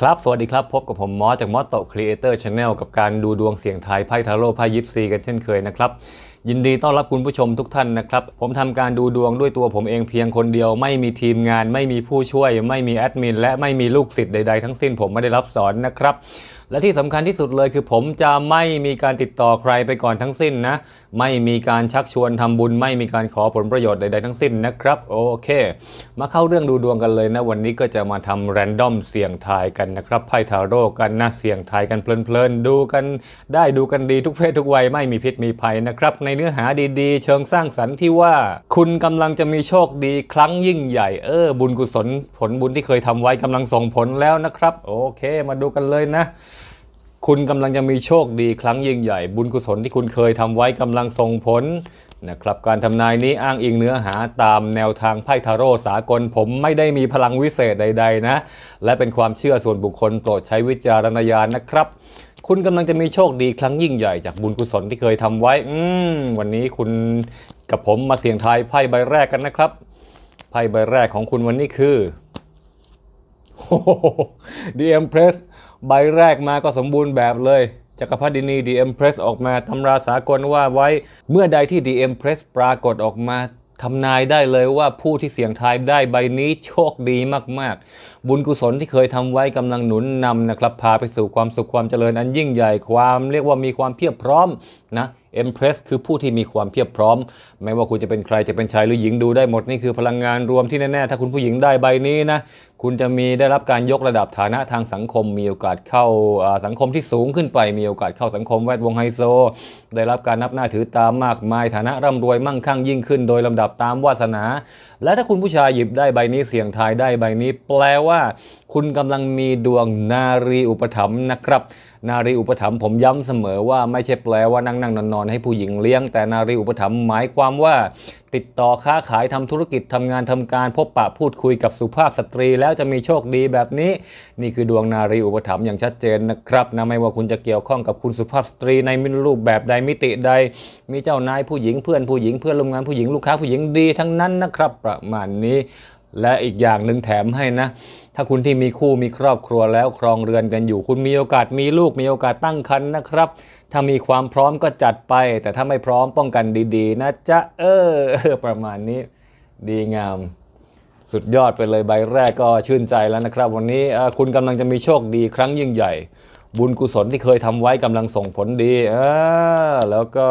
ครับ สวัสดีครับ พบกับผมมอสจากมอสโตครีเอเตอร์ชาแนลกับการดูดวงเสียงไทายไพ่ทาโร่ไพ่ยิปซีกันเช่นเคยนะครับ ยินดีต้อนรับคุณผู้ชมทุกท่านนะครับ ผมทำการดูดวงด้วยตัวผมเองเพียงคนเดียว ไม่มีทีมงาน ไม่มีผู้ช่วย ไม่มีแอดมิน และไม่มีลูกศิษย์ใด ๆ ทั้งสิ้นผมไม่ได้รับสอนนะครับ และที่สำคัญที่สุดเลยคือผมจะไม่มีการติดต่อใครไปก่อนทั้งสิ้นนะ ไม่มีการชักชวนทำบุญ ไม่มีการขอผลประโยชน์ใดๆทั้งสิ้นนะครับ โอเค มาเข้าเรื่องดูดวงกันเลยนะ วันนี้ก็จะมาทำแรนดอมเสี่ยงทายกันนะครับไพ่ทาโร่กันนะเสี่ยงทายกันเพลินๆดูกันได้ดูกันดีทุกเพศทุกวัยไม่มีพิษมีภัยนะครับ ในเนื้อหาดีๆ เชิงสร้างสรรค์ที่ว่า คุณกำลังจะมีโชคดีครั้งยิ่งใหญ่เออบุญกุศลผลบุญที่เคยทำไว้กำลังส่งผลแล้วนะครับ โอเค มาดูกันเลยนะ คุณกำลังจะมีโชคดีครั้งยิ่งใหญ่ บุญกุศลที่คุณเคยทำไว้กำลังส่งผลนะครับการทำนายนี้อ้างอิงเนื้อหาตามแนวทางไพ่ทาโร่สากลผมไม่ได้มีพลังวิเศษใด ๆ นะ และเป็นความเชื่อส่วนบุคคลโปรดใช้วิจารณญาณนะครับคุณกำลังจะมีโชคดีครั้งยิ่งใหญ่จากบุญกุศลที่เคยทำไว้ อืม วันนี้คุณกับผมมาเสี่ยงทายไพ่ใบแรกกันนะครับ ไพ่ใบแรกของคุณวันนี้คือดีเอ็มเพรส ใบแรกมาก็สมบูรณ์แบบเลยจักรพรรดินีดีเอ็มเพรสออกมาทำราสากลว่าไว้ เมื่อใดที่ดีเอ็มเพรสปรากฏออกมาทำนายได้เลยว่าผู้ที่เสี่ยงทายได้ใบนี้โชคดีมาก ๆ บุญกุศลที่เคยทำไว้กำลังหนุนนำนะครับ พาไปสู่ความสุขความเจริญอันยิ่งใหญ่ความ เรียกว่ามีความเพียบพร้อมนะ เอ็มเพรสคือผู้ที่มีความเพียบพร้อม ไม่ว่าคุณจะเป็นใครจะเป็นชายหรือหญิงดูได้หมดนี่คือพลังงานรวมที่แน่ๆ ถ้าคุณผู้หญิงได้ใบนี้นะคุณจะมีได้รับการยกระดับฐานะทางสังคม มีโอกาสเข้าสังคมที่สูงขึ้นไป มีโอกาสเข้าสังคมแวดวงไฮโซ ได้รับการนับหน้าถือตามมากมายฐานะร่ำรวยมั่งคั่งยิ่งขึ้น โดยลำดับตามวาสนา และถ้าคุณผู้ชายหยิบได้ใบนี้เสี่ยงทายได้ใบนี้ แปลว่า คุณกำลังมีดวงนารีอุปถัมภ์นะครับนารีอุปถัมภ์ผมย้ำเสมอว่าไม่ใช่แปลว่านั่งนั่งนอนนอนให้ผู้หญิงเลี้ยง แต่นารีอุปถัมภ์หมายความว่า ติดต่อค้าขายทำธุรกิจทำงานทำการพบปะพูดคุยกับสุภาพสตรี แล้วจะมีโชคดีแบบนี้ นี่คือดวงนารีอุปถัมภ์อย่างชัดเจนนะครับนะไม่ว่าคุณจะเกี่ยวข้องกับคุณสุภาพสตรีในมิรูปแบบใดมิติใด มีเจ้านายผู้หญิงเพื่อนผู้หญิงเพื่อนร่วมงานผู้หญิงลูกค้าผู้หญิงดีทั้งนั้นนะครับ ประมาณนี้ และอีกอย่างหนึ่งแถมให้นะ ถ้าคุณที่มีคู่มีครอบครัวแล้วครองเรือนกันอยู่ คุณมีโอกาสมีลูกมีโอกาสตั้งครรภ์นะครับ ถ้ามีความพร้อมก็จัดไป แต่ถ้าไม่พร้อมป้องกันดีๆ นะจ๊ะเออประมาณนี้ดีงาม สุดยอดไปเลยใบแรกก็ชื่นใจแล้วนะครับ วันนี้คุณกำลังจะมีโชคดีครั้งยิ่งใหญ่ บุญกุศลที่เคยทำไว้กำลังส่งผลดีออแล้วก็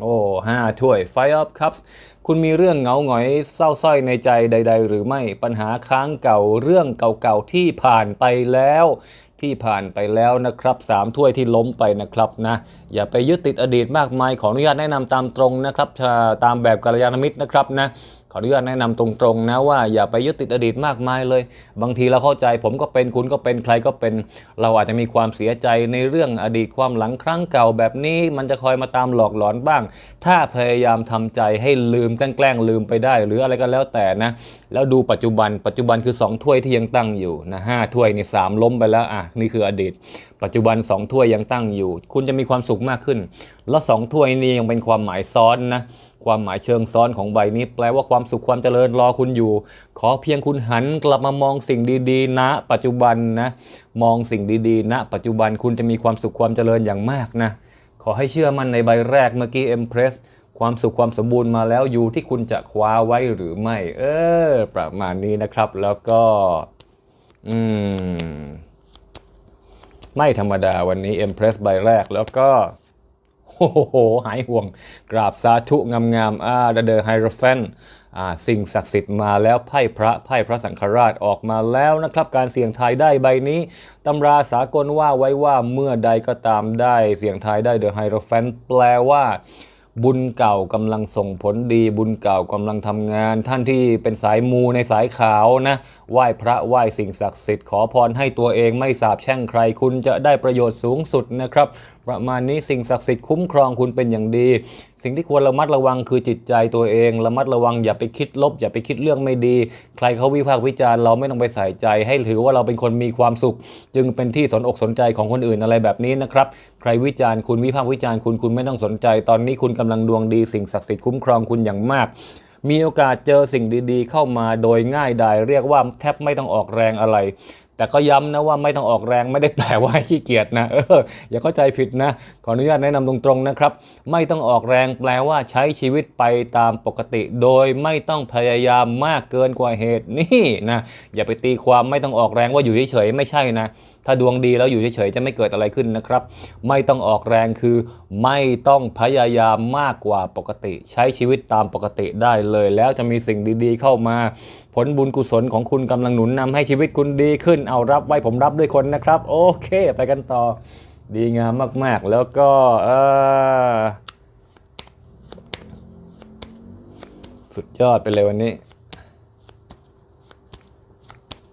โอ้ห้าถ้วย Fire Up Cups คุณมีเรื่องเหงาหงอยเศร้าสร้อยในใจใด ๆ หรือไม่ปัญหาค้างเก่าเรื่องเก่าๆที่ผ่านไปแล้ว ที่ผ่านไปแล้วนะครับสามถ้วยที่ล้มไปนะครับนะ อย่าไปยึดติดอดีตมากมายขออนุญาตแนะนำตามตรงนะครับตามแบบกัลยาณมิตรนะครับนะ ขออนุญาตแนะนำตรงๆนะว่าอย่าไปยึดติดอดีตมากมายเลย บางทีเราเข้าใจผมก็เป็นคุณก็เป็นใครก็เป็น เราอาจจะมีความเสียใจในเรื่องอดีตความหลังครั้งเก่าแบบนี้มันจะคอยมาตามหลอกหลอนบ้าง ถ้าพยายามทำใจให้ลืมแกล้งลืมไปได้ หรืออะไรก็แล้วแต่นะแล้วดูปัจจุบันปัจจุบันคือ 2 ถ้วยที่ยังตั้งอยู่นะห้าถ้วยนี่สามล้มไปแล้วอะนี่คืออดีต ปัจจุบัน 2 ถ้วยยังตั้งอยู่ คุณจะมีความสุขมากขึ้น แล้วสองถ้วยนี้ยังเป็นความหมายซ้อนนะ ความหมายเชิงซ้อนของใบนี้ แปลว่าความสุขความเจริญรอคุณอยู่ ขอเพียงคุณหันกลับมามองสิ่งดีๆ ณ ปัจจุบันนะ มองสิ่งดีๆ ณ ปัจจุบันคุณจะมีความสุขความเจริญอย่างมากนะ ขอให้เชื่อมั่นในใบแรกเมื่อกี้ Empress ความสุขความสมบูรณ์มาแล้วอยู่ที่คุณจะคว้าไว้หรือไม่ เออ ประมาณนี้นะครับ แล้วก็ อืม ไม่ธรรมดาวันนี้ Empress ใบแรกแล้วก็ โอ้โห หายห่วง กราบสาธุงามๆอ่าเดอไฮโรแฟนอ่าสิ่งศักดิ์สิทธิ์มาแล้วไพ่พระไพ่พระสังฆราชออกมาแล้วนะครับ การเสี่ยงทายได้ใบนี้ตำราสากลว่าไว้ว่าเมื่อใดก็ตามได้เสี่ยงทายได้เดอะไฮโรแฟนแปลว่า บุญเก่ากำลังส่งผลดี บุญเก่ากำลังทำงาน ท่านที่เป็นสายมูในสายขาวนะไหว้พระไหว้สิ่งศักดิ์สิทธิ์ขอพรให้ตัวเองไม่สาบแช่งใครคุณจะได้ประโยชน์สูงสุดนะครับ ประมาณนี้สิ่งศักดิ์สิทธิ์คุ้มครองคุณเป็นอย่างดี สิ่งที่ควรระมัดระวังคือจิตใจตัวเอง ระมัดระวังอย่าไปคิดลบ อย่าไปคิดเรื่องไม่ดี ใครเขาวิพากษ์วิจารณ์เราไม่ต้องไปใส่ใจ ให้ถือว่าเราเป็นคนมีความสุข จึงเป็นที่สนอกสนใจของคนอื่นอะไรแบบนี้นะครับ ใครวิจารณ์คุณวิพากษ์วิจารณ์คุณคุณไม่ต้องสนใจ ตอนนี้คุณกำลังดวงดีสิ่งศักดิ์สิทธิ์คุ้มครองคุณอย่างมากมีโอกาสเจอสิ่งดีๆ เข้ามาโดยง่ายดายเรียกว่าแทบไม่ต้องออกแรงอะไร แต่ก็ย้ำนะว่าไม่ต้องออกแรงไม่ได้แปลว่าขี้เกียจนะเอออย่าเข้าใจผิดนะ ขออนุญาตแนะนำตรงๆนะครับ ไม่ต้องออกแรงแปลว่าใช้ชีวิตไปตามปกติ โดยไม่ต้องพยายามมากเกินกว่าเหตุนี่นะอย่าไปตีความไม่ต้องออกแรงว่าอยู่เฉยๆไม่ใช่นะ ถ้าดวงดีแล้วอยู่เฉยๆจะไม่เกิดอะไรขึ้นนะครับ ไม่ต้องออกแรงคือไม่ต้องพยายามมากกว่าปกติ ใช้ชีวิตตามปกติได้เลย แล้วจะมีสิ่งดีๆเข้ามา ผลบุญกุศลของคุณกำลังหนุนนำให้ชีวิตคุณดีขึ้นเอารับไว้ผมรับด้วยคนนะครับ โอเค ไปกันต่อ ดีงามมากๆ แล้วก็เออสุดยอดไปเลยวันนี้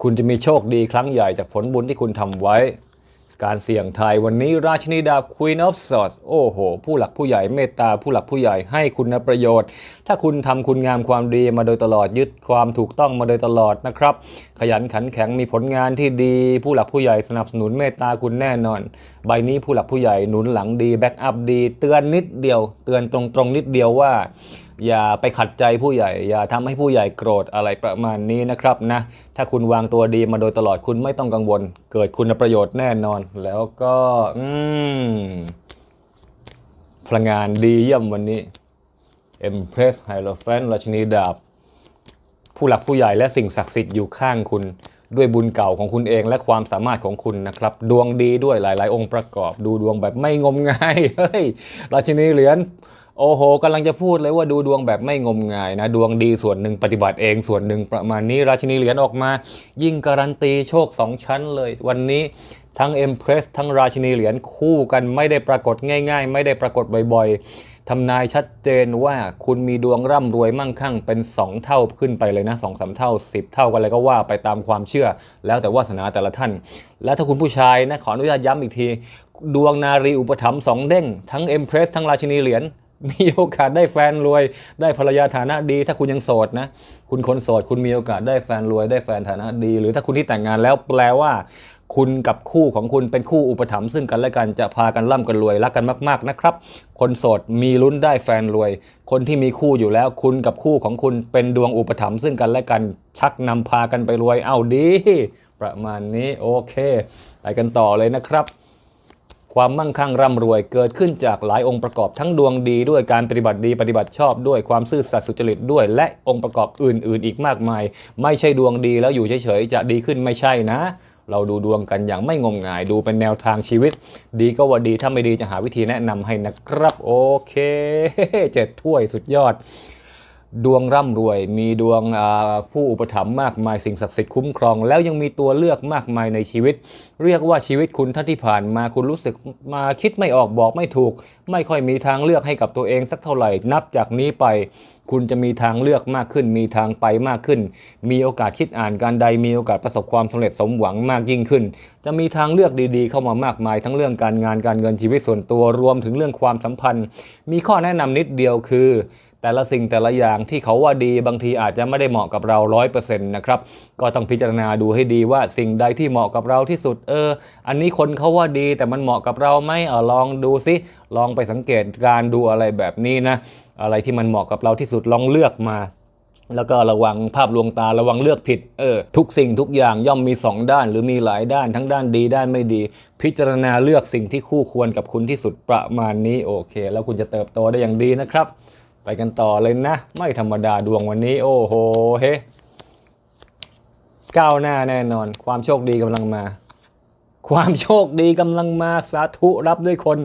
คุณจะมีโชคดีครั้งใหญ่จากผลบุญที่คุณทำไว้ การเสี่ยงทายวันนี้ราชินีดาบ Queen of Swords โอ้โห ผู้หลักผู้ใหญ่เมตตาผู้หลักผู้ใหญ่ให้คุณประโยชน์ ถ้าคุณทำคุณงามความดีมาโดยตลอดยึดความถูกต้องมาโดยตลอดนะครับ ขยันขันแข็งมีผลงานที่ดี ผู้หลักผู้ใหญ่สนับสนุนเมตตาคุณแน่นอน ใบนี้ผู้หลักผู้ใหญ่หนุนหลังดีแบ็กอัพดี เตือนนิดเดียว เตือนตรงๆนิดเดียวว่า อย่าไปขัดใจผู้ใหญ่ อย่าทำให้ผู้ใหญ่โกรธอะไรประมาณนี้นะครับนะ ถ้าคุณวางตัวดีมาโดยตลอดคุณไม่ต้องกังวล เกิดคุณประโยชน์แน่นอน แล้วก็อืมพลังงานดีเยี่ยมวันนี้ Empress Hierophant ราชินีดาบ ผู้หลักผู้ใหญ่และสิ่งศักดิ์สิทธิ์อยู่ข้างคุณด้วยบุญเก่าของคุณเองและความสามารถของคุณนะครับ ดวงดีด้วยหลาย ๆ องค์ประกอบ ดูดวงแบบไม่งมงายเฮ้ยราชินีเหรียญ โอ้โหกำลังจะพูดเลยว่าดูดวงแบบไม่งมงายนะ ดวงดีส่วนหนึ่งปฏิบัติเองส่วนหนึ่งประมาณนี้ ราชินีเหรียญออกมา ยิ่งการันตีโชคสองชั้นเลย วันนี้ทั้ง Empress ทั้งราชินีเหรียญคู่กันไม่ได้ปรากฏง่าย ๆ ไม่ได้ปรากฏบ่อยๆทำนายชัดเจนว่าคุณมีดวงร่ำรวยมั่งคั่งเป็น 2 เท่าขึ้นไปเลยนะสองสามเท่า 10 เท่ากันเลยก็ว่าไปตามความเชื่อ แล้วแต่วาสนาแต่ละท่าน และถ้าคุณผู้ชายนะขออนุญาตย้ำอีกที ดวงนารีอุปถัมภ์สองเด้งทั้งเอ็มเพรสทั้งราชินีเหรียญ มีโอกาสได้แฟนรวย ได้ภรรยาฐานะดี ถ้าคุณยังโสดนะ คุณคนโสด คุณมีโอกาสได้แฟนรวย ได้แฟนฐานะดี หรือถ้าคุณที่แต่งงานแล้วแปลว่า คุณกับคู่ของคุณเป็นคู่อุปถัมภ์ซึ่งกันและกันจะพากันร่ำกันรวยรักกันมาก ๆนะครับ คนโสดมีลุ้นได้แฟนรวย คนที่มีคู่อยู่แล้ว คุณกับคู่ของคุณเป็นดวงอุปถัมภ์ซึ่งกันและกันชักนำพากันไปรวย เอาดี ประมาณนี้โอเค ไปกันต่อเลยนะครับ ความมั่งคั่งร่ำรวยเกิดขึ้นจากหลายองค์ประกอบทั้งดวงดีด้วยการปฏิบัติดีปฏิบัติชอบด้วยความซื่อสัตย์สุจริตด้วย และองค์ประกอบอื่น ๆ อีกมากมาย ไม่ใช่ดวงดีแล้วอยู่เฉย ๆ จะดีขึ้นไม่ใช่นะ เราดูดวงกันอย่างไม่งมงายดูเป็นแนวทางชีวิต ดีก็ว่าดีถ้าไม่ดีจะหาวิธีแนะนำให้นะครับ โอเคเจ็ดถ้วยสุดยอด ดวงร่ำรวยมีดวงผู้อุปถัมภ์มากมายสิ่งศักดิ์สิทธิ์คุ้มครอง แล้วยังมีตัวเลือกมากมายในชีวิต เรียกว่าชีวิตคุณท่าที่ผ่านมาคุณรู้สึกมาคิดไม่ออกบอกไม่ถูก ไม่ค่อยมีทางเลือกให้กับตัวเองสักเท่าไหร่ นับจากนี้ไป คุณจะมีทางเลือกมากขึ้น มีทางไปมากขึ้น มีโอกาสคิดอ่านการใด มีโอกาสประสบความสำเร็จสมหวังมากยิ่งขึ้น จะมีทางเลือกดีๆ เข้ามามากมาย ทั้งเรื่องการงานการเงินชีวิตส่วนตัวรวมถึงเรื่องความสัมพันธ์ มีข้อแนะนำนิดเดียวคือ แต่ละสิ่งแต่ละอย่างที่เขาว่าดีบางทีอาจจะไม่ได้เหมาะกับเราร้อยเปอร์เซ็นต์นะครับ ก็ต้องพิจารณาดูให้ดีว่าสิ่งใดที่เหมาะกับเราที่สุด เออ อันนี้คนเขาว่าดีแต่มันเหมาะกับเราไหมเออลองดูซิลองไปสังเกตการดูอะไรแบบนี้นะ อะไรที่มันเหมาะกับเราที่สุดลองเลือกมาแล้วก็ระวังภาพลวงตาระวังเลือกผิดเออทุกสิ่งทุกอย่างย่อมมีสองด้าน หรือมีหลายด้านทั้งด้านดีด้านไม่ดี พิจารณาเลือกสิ่งที่คู่ควรกับคุณที่สุดประมาณนี้โอเค แล้วคุณจะเติบโตได้อย่างดีนะครับ ไปกันต่อเลยนะ ไม่ธรรมดาดวงวันนี้ โอ้โหเฮ้ก้าวหน้าแน่นอน ความโชคดีกำลังมา ความโชคดีกำลังมาสาธุรับด้วยคน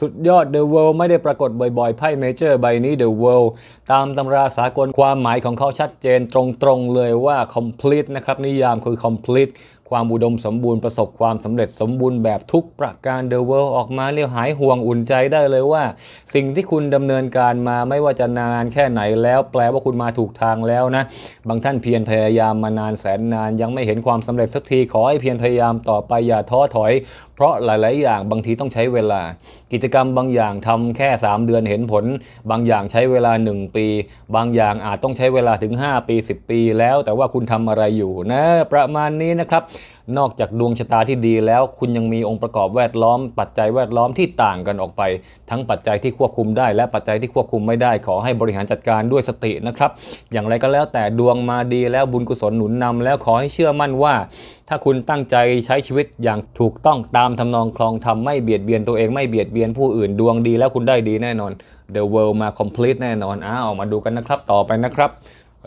สุดยอด The World ไม่ได้ปรากฏบ่อยๆ ไพ่เมเจอร์ใบนี้ The World ตามตำราสากลความหมายของเขาชัดเจนตรงๆเลยว่า complete นะครับ นิยามคือ complete ความอุดมสมบูรณ์ประสบความสำเร็จสมบูรณ์แบบทุกประการ The World ออกมาเรียวหายห่วงอุ่นใจได้เลยว่า สิ่งที่คุณดำเนินการมาไม่ว่าจะนานแค่ไหนแล้ว แปลว่าคุณมาถูกทางแล้วนะ บางท่านเพียรพยายามมานานแสนนาน ยังไม่เห็นความสำเร็จสักทีขอให้เพียรพยายามต่อไปอย่าท้อถอย เพราะหลาย ๆ อย่างบางทีต้องใช้เวลา กิจกรรมบางอย่างทำแค่ 3 เดือนเห็นผล บางอย่างใช้เวลา 1 ปี บางอย่างอาจต้องใช้เวลาถึง 5 ปี 10 ปี แล้วแต่ว่าคุณทำอะไรอยู่นะประมาณนี้นะครับนอกจากดวงชะตาที่ดีแล้ว คุณยังมีองค์ประกอบแวดล้อม ปัจจัยแวดล้อมที่ต่างกันออกไป ทั้งปัจจัยที่ควบคุมได้ และปัจจัยที่ควบคุมไม่ได้ ขอให้บริหารจัดการด้วยสตินะครับ อย่างไรก็แล้วแต่ดวงมาดีแล้วบุญกุศลหนุนนำแล้วขอให้เชื่อมั่นว่า ถ้าคุณตั้งใจใช้ชีวิตอย่างถูกต้องตามทำนองคลองธรรมไม่เบียดเบียนตัวเองไม่เบียดเบียนผู้อื่นดวงดีแล้วคุณได้ดีแน่นอน The World มา complete แน่นอนอ้าวมาดูกันนะครับต่อไปนะครับ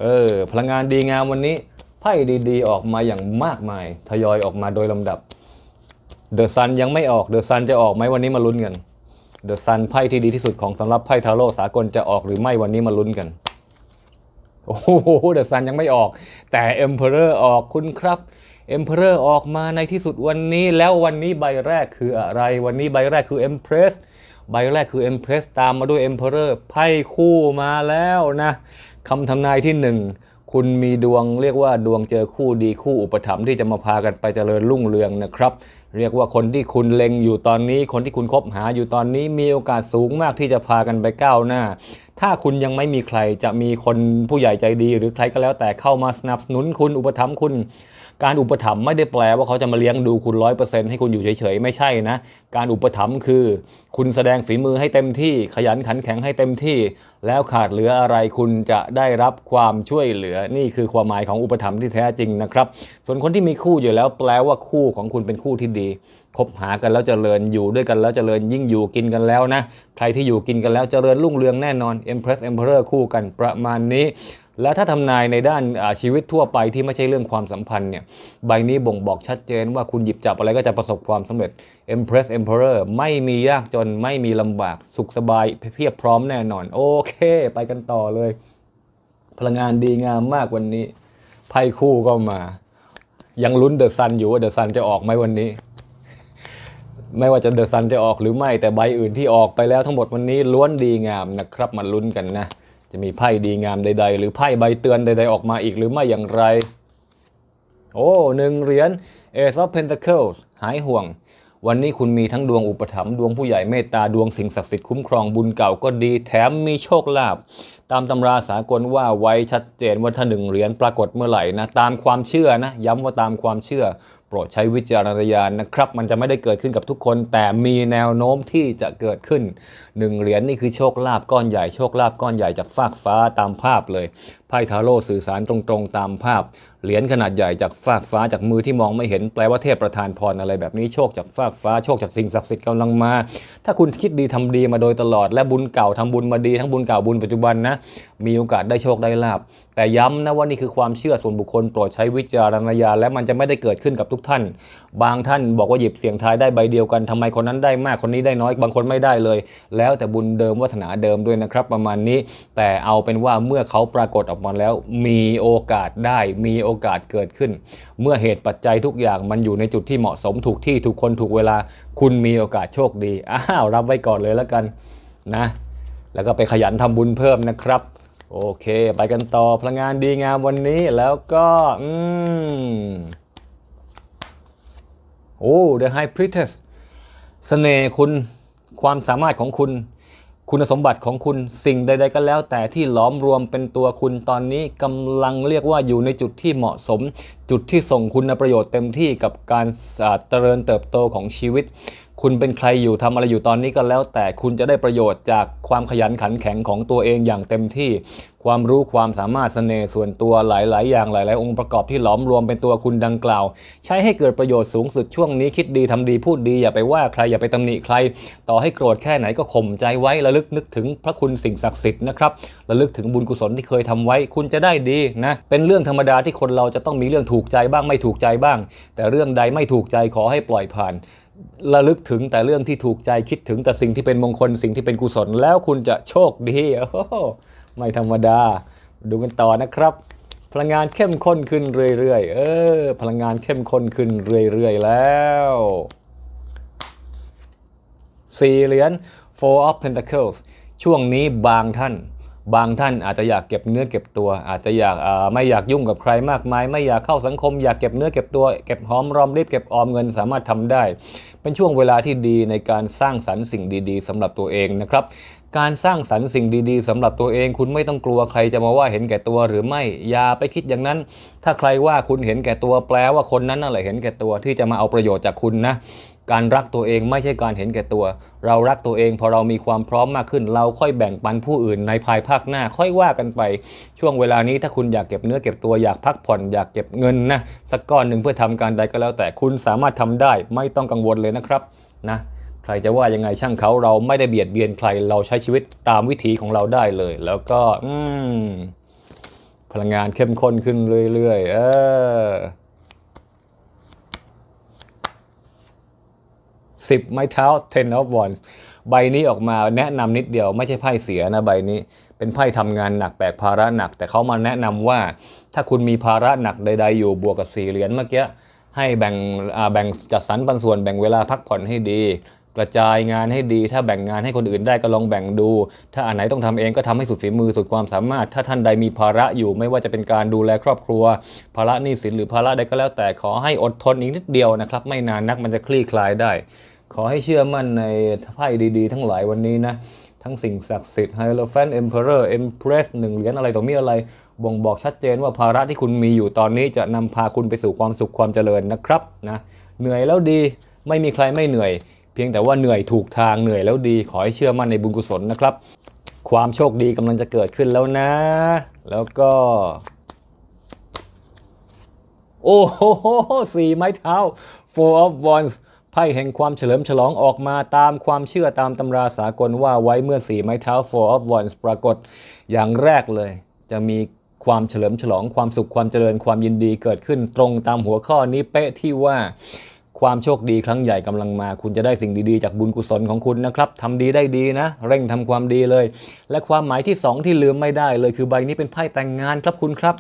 เออพลังงานดีงามวันนี้ ไพ่ดีๆ ออกมาอย่างมากมาย ทยอยออกมาโดยลำดับ The Sun ยังไม่ออก The Sun จะออกไหมวันนี้มาลุ้นกัน The Sun ไพ่ที่ดีที่สุดของสำหรับไพ่ทาโร่สากลจะออกหรือไม่วันนี้มาลุ้นกัน โอ้โห The Sun ยังไม่ออก แต่ Emperor ออกคุณครับ Emperor ออกมาในที่สุดวันนี้ แล้ววันนี้ใบแรกคืออะไร วันนี้ใบแรกคือ Empress ใบแรกคือ Empress ตามมาด้วย Emperor ไพ่คู่มาแล้วนะคำทำนายที่หนึ่ง คุณมีดวงเรียกว่าดวงเจอคู่ดีคู่อุปถัมภ์ที่จะมาพากันไปเจริญรุ่งเรืองนะครับ เรียกว่าคนที่คุณเล็งอยู่ตอนนี้ คนที่คุณคบหาอยู่ตอนนี้มีโอกาสสูงมากที่จะพากันไปก้าวหน้า ถ้าคุณยังไม่มีใครจะมีคนผู้ใหญ่ใจดี หรือใครก็แล้วแต่เข้ามาสนับสนุนคุณอุปถัมภ์คุณ การอุปถัมภ์ไม่ได้แปลว่าเขาจะมาเลี้ยงดูคุณร้อยเปอร์เซ็นต์ให้คุณอยู่เฉยๆ ไม่ใช่นะ การอุปถัมภ์คือ คุณแสดงฝีมือให้เต็มที่ขยันขันแข็งให้เต็มที่ แล้วขาดเหลืออะไรคุณจะได้รับความช่วยเหลือนี่คือความหมายของอุปถัมภ์ที่แท้จริงนะครับส่วนคนที่มีคู่อยู่แล้วแปลว่าคู่ของคุณเป็นคู่ที่ดี คบหากันแล้วเจริญอยู่ด้วยกันแล้วเจริญยิ่งอยู่กินกันแล้วนะ ใครที่อยู่กินกันแล้วเจริญรุ่งเรืองแน่นอน Empress Emperor คู่กันประมาณนี้ และถ้าทำนายในด้านชีวิตทั่วไปที่ไม่ใช่เรื่องความสัมพันธ์เนี่ยใบนี้บ่งบอกชัดเจนว่าคุณหยิบจับอะไรก็จะประสบความสำเร็จ Empress Emperor ไม่มียากจนไม่มีลำบากสุขสบายเพียบพร้อมแน่นอน โอเค ไปกันต่อเลย พลังงานดีงามมากวันนี้ไพ่คู่ก็มา ยังลุ้นเดอะซันอยู่ว่าเดอะซันจะออกไหมวันนี้ ไม่ว่าจะเดอะซันจะออกหรือไม่แต่ใบอื่นที่ออกไปแล้วทั้งหมดวันนี้ล้วนดีงามนะครับมาลุ้นกันนะ จะมีไพ่ดีงามใด ๆ หรือไพ่ใบเตือนใด ๆ ออกมาอีกหรือไม่อย่างไร โอ้หนึ่งเหรียญ Ace of Pentacles หายห่วง วันนี้คุณมีทั้งดวงอุปถัมภ์ดวงผู้ใหญ่เมตตาดวงสิ่งศักดิ์สิทธิ์คุ้มครองบุญเก่าก็ดีแถมมีโชคลาภตามตำราสากลว่าไว้ชัดเจนว่าถ้าหนึ่งเหรียญปรากฏเมื่อไหร่นะตามความเชื่อนะ ย้ำว่าตามความเชื่อ ปรดใช้วิจารณญาณนะครับ มันจะไม่ได้เกิดขึ้นกับทุกคน แต่มีแนวโน้มที่จะเกิดขึ้นหนึ่งเหรียญนี่คือโชคลาภก้อนใหญ่โชคลาภก้อนใหญ่จากฟากฟ้าตามภาพเลยไพ่ทาโร่สื่อสารตรงๆตามภาพ เหรียญขนาดใหญ่จากฟากฟ้าจากมือที่มองไม่เห็นแปลว่าเทพประทานพรอะไรแบบนี้โชคจากฟากฟ้าโชคจากสิ่งศักดิ์สิทธิ์กำลังมา ถ้าคุณคิดดีทำดีมาโดยตลอดและบุญเก่าทำบุญมาดีทั้งบุญเก่าบุญปัจจุบันนะมีโอกาสได้โชคได้ลาบแต่ย้ำนะว่านี่คือความเชื่อส่วนบุคคลโปรดใช้วิจารณญาณและมันจะไม่ได้เกิดขึ้นกับทุกท่าน บางท่านบอกว่าหยิบเสียงทายได้ใบเดียวกันทำไมคนนั้นได้มากคนนี้ได้น้อยบางคนไม่ได้เลย แล้วแต่บุญเดิมวาสนาเดิมด้วยนะครับประมาณนี้ แต่เอาเป็นว่าเมื่อเขาปรากฏออกมาแล้ว มีโอกาสได้มีโออกาสเกิดขึ้น เมื่อเหตุปัจจัยทุกอย่างมันอยู่ในจุดที่เหมาะสมถูกที่ถูกคนถูกเวลา คุณมีโอกาสโชคดีอ้าวรับไว้ก่อนเลยแล้วกันนะ แล้วก็ไปขยันทำบุญเพิ่มนะครับ โอเค ไปกันต่อพลังงานดีงามวันนี้แล้วก็อืมโอ้ The High Priestess เสน่ห์คุณความสามารถของคุณ คุณสมบัติของคุณสิ่งใด ๆ ก็แล้ว แต่ที่หลอมรวมเป็นตัวคุณตอนนี้กำลังเรียกว่าอยู่ในจุดที่เหมาะสม จุดที่ส่งคุณประโยชน์เต็มที่กับการเจริญเติบโตของชีวิต คุณเป็นใครอยู่ทำอะไรอยู่ตอนนี้ก็แล้ว แต่คุณจะได้ประโยชน์จากความขยันขันแข็งของตัวเองอย่างเต็มที่ ความรู้ความสามารถเสน่ห์ส่วนตัวหลาย ๆ อย่างหลาย ๆ องค์ประกอบที่หลอมรวมเป็นตัวคุณดังกล่าว ใช้ให้เกิดประโยชน์สูงสุดช่วงนี้คิดดีทำดีพูดดีอย่าไปว่าใครอย่าไปตำหนิใคร ต่อให้โกรธแค่ไหนก็ข่มใจไว้ระลึกนึกถึงพระคุณสิ่งศักดิ์สิทธิ์นะครับระลึกถึงบุญกุศลที่เคยทำไว้ คุณจะได้ดีนะเป็นเรื่องธรรมดาที่คนเราจะต้องมีเรื่องถูกใจบ้างไม่ถูกใจบ้าง แต่เรื่องใดไม่ถูกใจขอให้ปล่อยผ่าน ระลึกถึงแต่เรื่องที่ถูกใจคิดถึงแต่สิ่งที่เป็นมงคลสิ่งที่เป็นกุศลแล้วคุณจะโชคดี โอ้ไม่ธรรมดา ดูกันต่อนะครับ พลังงานเข้มข้นขึ้นเรื่อยๆ เออ พลังงานเข้มข้นขึ้นเรื่อยๆ แล้วสี่เหรียญ Four of Pentacles ช่วงนี้บางท่าน บางท่านอาจจะอยากเก็บเนื้อเก็บตัว อาจจะอยากไม่อยากยุ่งกับใครมากมาย ไม่อยากเข้าสังคม อยากเก็บเนื้อเก็บตัว เก็บหอมรอมริบเก็บออมเงินสามารถทำได้ เป็นช่วงเวลาที่ดีในการสร้างสรรค์สิ่งดี ๆสำหรับตัวเองนะครับการสร้างสรรค์สิ่งดีๆสำหรับตัวเองคุณไม่ต้องกลัวใครจะมาว่าเห็นแก่ตัวหรือไม่อย่าไปคิดอย่างนั้น ถ้าใครว่าคุณเห็นแก่ตัวแปลว่าคนนั้นนั่นแหละเห็นแก่ตัวที่จะมาเอาประโยชน์จากคุณนะ การรักตัวเองไม่ใช่การเห็นแก่ตัว เรารักตัวเองพอเรามีความพร้อมมากขึ้น เราค่อยแบ่งปันผู้อื่นในภายภาคหน้า ค่อยว่ากันไป ช่วงเวลานี้ถ้าคุณอยากเก็บเนื้อเก็บตัวอยากพักผ่อนอยากเก็บเงินนะสักก้อนหนึ่งเพื่อทำการใดก็แล้ว แต่คุณสามารถทำได้ไม่ต้องกังวลเลยนะครับนะใครจะว่ายังไงช่างเขาเราไม่ได้เบียดเบียนใครเราใช้ชีวิตตามวิถีของเราได้เลย แล้วก็อืพลังงานเข้มข้นขึ้นเรื่อยๆ เออ สิบไม้เท้า ten of wands ใบนี้ออกมาแนะนำนิดเดียวไม่ใช่ไพ่เสียนะใบนี้ เป็นไพ่ทำงานหนักแบกภาระหนัก แต่เขามาแนะนำว่า ถ้าคุณมีภาระหนักใด ๆ อยู่บวกกับสี่เหรียญเมื่อกี้ให้แบ่งแบ่งจัดสรรปันส่วนแบ่งเวลาพักผ่อนให้ดีกระจายงานให้ดี ถ้าแบ่งงานให้คนอื่นได้ก็ลองแบ่งดู ถ้าอันไหนต้องทำเองก็ทำให้สุดฝีมือสุดความสามารถ ถ้าท่านใดมีภาระอยู่ไม่ว่าจะเป็นการดูแลครอบครัว ภาระหนี้สินหรือภาระใดก็แล้วแต่ขอให้อดทนอีกนิดเดียวนะครับ ไม่นานนักมันจะคลี่คลายได้ ขอให้เชื่อมั่นในไพ่ดีๆ ทั้งหลายวันนี้นะ ทั้งสิ่งศักดิ์สิทธิ์ Hierophant Emperor Empress หนึ่งเหรียญอะไรต่อมีอะไร บ่งบอกชัดเจนว่าภาระที่คุณมีอยู่ตอนนี้จะนำพาคุณไปสู่ความสุขความเจริญนะครับนะเหนื่อยแล้วดีไม่มีใครไม่เหนื่อย เพียงแต่ว่าเหนื่อยถูกทางเหนื่อยแล้วดี ขอให้เชื่อมั่นในบุญกุศลนะครับ ความโชคดีกำลังจะเกิดขึ้นแล้วนะ แล้วก็ โอ้โหสี่ไม้เท้า four of wands ไพ่แห่งความเฉลิมฉลองออกมาตามความเชื่อตามตำราสากลว่าไว้เมื่อสี่ไม้เท้า four of wands ปรากฏอย่างแรกเลย จะมีความเฉลิมฉลองความสุขความเจริญความยินดีเกิดขึ้นตรงตามหัวข้อนี้เป๊ะที่ว่าความโชคดีครั้งใหญ่กำลังมา คุณจะได้สิ่งดีๆ จากบุญกุศลของคุณนะครับทำดีได้ดีนะ เร่งทำความดีเลย และความหมายที่ 2 ที่ลืมไม่ได้เลยคือใบนี้เป็นไพ่แต่งงานครับคุณครับ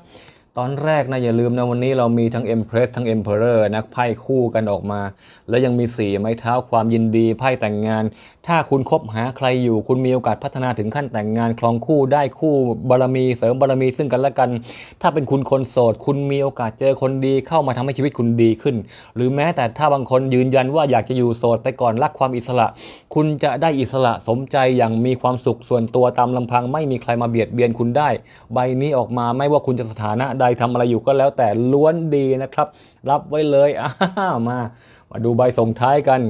ตอนแรกนะอย่าลืมนะวันนี้เรามีทั้ง Empress ทั้ง Emperor นะไพ่คู่กันออกมา แล้วยังมีสี่ไม้เท้าความยินดีไพ่แต่งงาน ถ้าคุณคบหาใครอยู่ คุณมีโอกาสพัฒนาถึงขั้นแต่งงานครองคู่ได้คู่บารมีเสริมบารมีซึ่งกันและกัน ถ้าเป็นคุณคนโสด คุณมีโอกาสเจอคนดีเข้ามาทำให้ชีวิตคุณดีขึ้น หรือแม้แต่ถ้าบางคนยืนยันว่าอยากจะอยู่โสดไปก่อนรักความอิสระ คุณจะได้อิสระสมใจอย่างมีความสุขส่วนตัวตามลำพัง ไม่มีใครมาเบียดเบียนคุณได้ ใบนี้ออกมาไม่ว่าคุณจะสถานะใดทำอะไรอยู่ก็แล้วแต่ล้วนดีนะครับ รับไว้เลยอ้ามา มาดูใบส่งท้ายกัน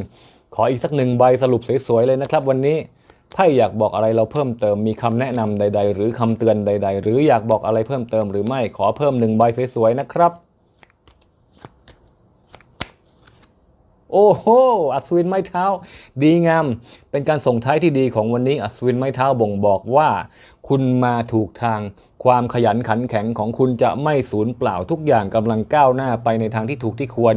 ขออีกสักหนึ่งใบสรุปสวยๆเลยนะครับ วันนี้ไพ่อยากบอกอะไรเราเพิ่มเติมมีคำแนะนำใด ๆ หรือคำเตือนใด ๆ หรืออยากบอกอะไรเพิ่มเติมหรือไม่ขอเพิ่มหนึ่งใบสวยๆนะครับโอ้โห อัศวินไม้เท้า ดีงาม เป็นการส่งท้ายที่ดีของวันนี้ อัศวินไม้เท้าบ่งบอกว่า คุณมาถูกทาง ความขยันขันแข็งของคุณจะไม่สูญเปล่าทุกอย่างกำลังก้าวหน้าไปในทางที่ถูกที่ควร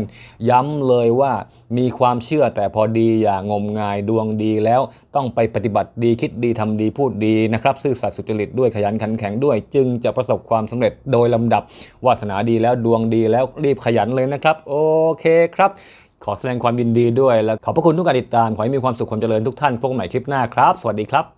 ย้ำเลยว่ามีความเชื่อแต่พอดีอย่างงมงายดวงดีแล้ว ต้องไปปฏิบัติดีคิดดีทำดีพูดดีนะครับซื่อสัตย์สุจริตด้วยขยันขันแข็งด้วย จึงจะประสบความสำเร็จโดยลำดับ วาสนาดีแล้วดวงดีแล้วรีบขยันเลยนะครับ โอเคครับ ขอแสดงความยินดีด้วย และขอบพระคุณทุกการติดตามขอให้มีความสุขความเจริญทุกท่านพบกันใหม่คลิปหน้าครับ สวัสดีครับ